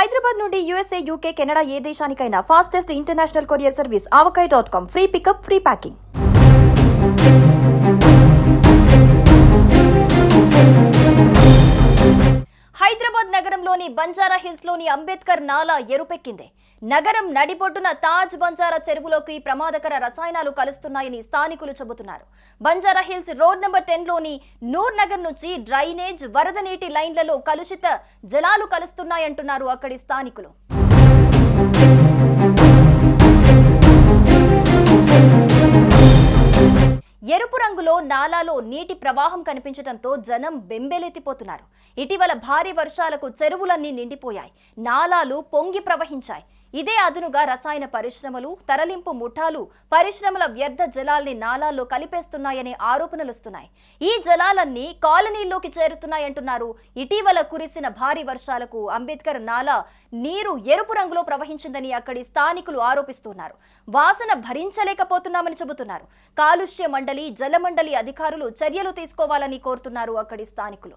హైదరాబాద్ నుండి USA UK Canada ఏ దేశానికైనా fastest international courier service Avakaya dot com free pickup free packing Hyderabad నగరంలోని బంజారా హిల్స్లోని అంబేద్కర్ నాలా ఎరుపెక్కింది. నగరం నడిబొడ్డున తాజ్ బంజారా చెరువులోకి ప్రమాదకర రసాయనాలు కలుస్తున్నాయని స్థానికులు చెబుతున్నారు. బంజారా హిల్స్ రోడ్ నెంబర్ టెన్లోని నూర్ నగర్ నుంచి డ్రైనేజ్ వరద నీటి లైన్లలో కలుషిత జలాలు కలుస్తున్నాయంటున్నారు అక్కడి స్థానికులు. ఎరుపు రంగులో నాలాలో నీటి ప్రవాహం కనిపించడంతో జనం బెంబేలెత్తిపోతున్నారు. ఇటీవల భారీ వర్షాలకు చెరువులన్నీ నిండిపోయాయి. నాలాలు పొంగి ప్రవహించాయి. ఇదే అదునుగా రసాయన పరిశ్రమలు తరలింపు ముఠాలు పరిశ్రమల వ్యర్థ జలాల్ని నాలాల్లో కలిపేస్తున్నాయనే ఆరోపణలు వస్తున్నాయి. ఈ జలాలన్నీ కాలనీల్లోకి చేరుతున్నాయంటున్నారు ఇటీవల కురిసిన భారీ వర్షాలకు అంబేద్కర్ నాలా నీరు ఎరుపు రంగులో ప్రవహించిందని అక్కడి స్థానికులు ఆరోపిస్తున్నారు. వాసన భరించలేకపోతున్నామని చెబుతున్నారు. కాలుష్య మండలి జలమండలి అధికారులు చర్యలు తీసుకోవాలని కోరుతున్నారు అక్కడి స్థానికులు.